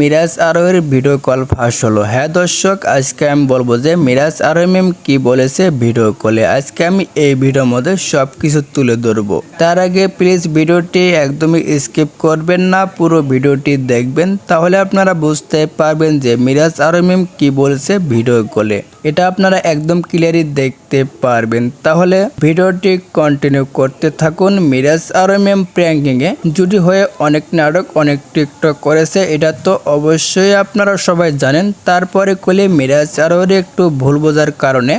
Miraj আরোহের video call ফাঁস হলো। হ্যাঁ দর্শক, আজকে আমি বলব যে মিরাজ আরোহ কি বলেছে ভিডিও কলে। আজকে আমি এই ভিডিওর মধ্যে সব কিছু তুলে ধরবো। তার আগে প্লিজ ভিডিওটি একদমই স্কিপ করবেন না, পুরো ভিডিওটি দেখবেন। তাহলে আপনারা বুঝতে পারবেন যে মিরাজ আরোহ কি বলেছে ভিডিও কলে। এটা আপনারা একদম ক্লিয়ারই দেখতে পারবেন। তাহলে ভিডিওটি কন্টিনিউ করতে থাকুন। মিরাজ আর এম প্র্যাঙ্কিংয়ে জুটি হয়ে অনেক নাটক, অনেক টিকটক করেছে। এটা তো অবশ্যই আপনারা সবাই জানেন। তারপরে কলে মিরাজ আরোহের একটু ভুল বোঝার কারণে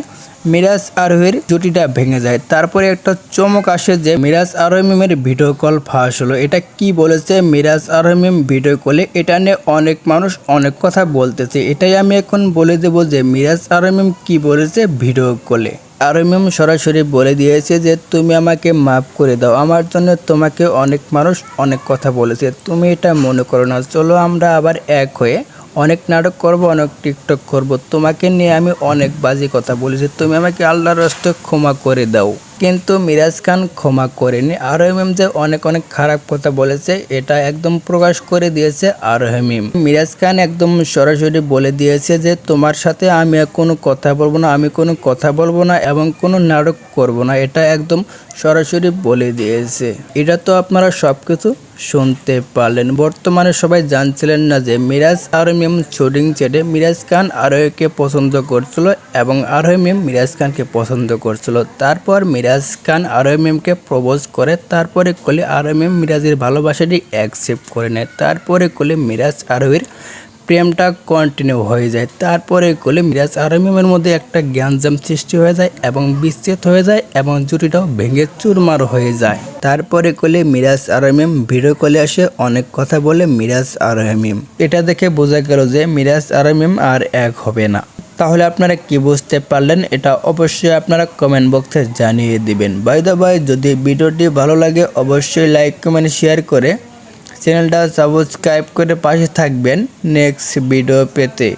মিরাজ আরোহের জুটিটা ভেঙে যায়। তারপরে একটা চমক আসে যে মিরাজ আরোহিমের ভিডিও কল ফাঁস হলো। এটা কি বলেছে? মিরাজ আরোহিম ভিডিও কলে এটা নিয়ে অনেক মানুষ অনেক কথা বলতেছে। এটাই আমি এখন বলে দেব যে মিরাজ আরোহিম কি বলেছে ভিডিও কলে। আরোহিম সরাসরি বলে দিয়েছে যে, তুমি আমাকে মাফ করে দাও। আমার জন্য তোমাকে অনেক মানুষ অনেক কথা বলেছে। তুমি এটা মনে করো না। চলো আমরা আবার এক হয়ে অনেক নাটক করব, অনেক টিকটক করব। তোমাকে নিয়ে আমি অনেক বাজে কথা বলেছি। তুমি আমাকে আল্লাহর রাস্তে ক্ষমা করে দাও। কিন্তু মিরাজ খান ক্ষমা করেনি। আর যে অনেক অনেক খারাপ কথা বলেছে, এটা একদম প্রকাশ করে দিয়েছে আর মিরাজ খান একদম সরাসরি বলে দিয়েছে যে, তোমার সাথে আমি কোনো কথা বলব না, আমি কোনো কথা বলব না এবং কোনো নাটক করব না। এটা একদম সরাসরি বলে দিয়েছে। এটা তো আপনারা সব কিছু শুনতে পারলেন। বর্তমানে সবাই জানছিলেন না যে, মিরাজ আর মিম শুটিং চেটে মিরাজ খান আরোহকে পছন্দ করছিল এবং আরোহ মিম মিরাজ খানকে পছন্দ করছিল। তারপর মিরাজ খান আরোহ মিমকে প্রপোজ করে, তারপরে কলে আরোহ মিম মিরাজের ভালোবাসাটি অ্যাকসেপ্ট করে নেয়। তারপরে কলে মিরাজ আরোহের প্রেমটা কন্টিনিউ হয়ে যায়। তারপরে কলে মিরাজ আরমিমের মধ্যে একটা জ্ঞানজাম সৃষ্টি হয়ে যায় এবং বিচ্ছেদ হয়ে যায় এবং জুটিটাও ভেঙে চুরমার হয়ে যায়। তারপরে কলে মিরাজ আরমিম ভিডিও কলে আসে, অনেক কথা বলে মিরাজ আরমিম এটা দেখে বোঝা গেল যে মিরাজ আরমিম আর এক হবে না। তাহলে আপনারা কি বুঝতে পারলেন? এটা অবশ্যই আপনারা কমেন্ট বক্সে জানিয়ে দিবেন। বাই দা বাই যদি ভিডিওটি ভালো লাগে, অবশ্যই লাইক কমেন্ট শেয়ার করে চ্যানেলটা সাবস্ক্রাইব করে পাশে থাকবেন। নেক্সট ভিডিও পেতে।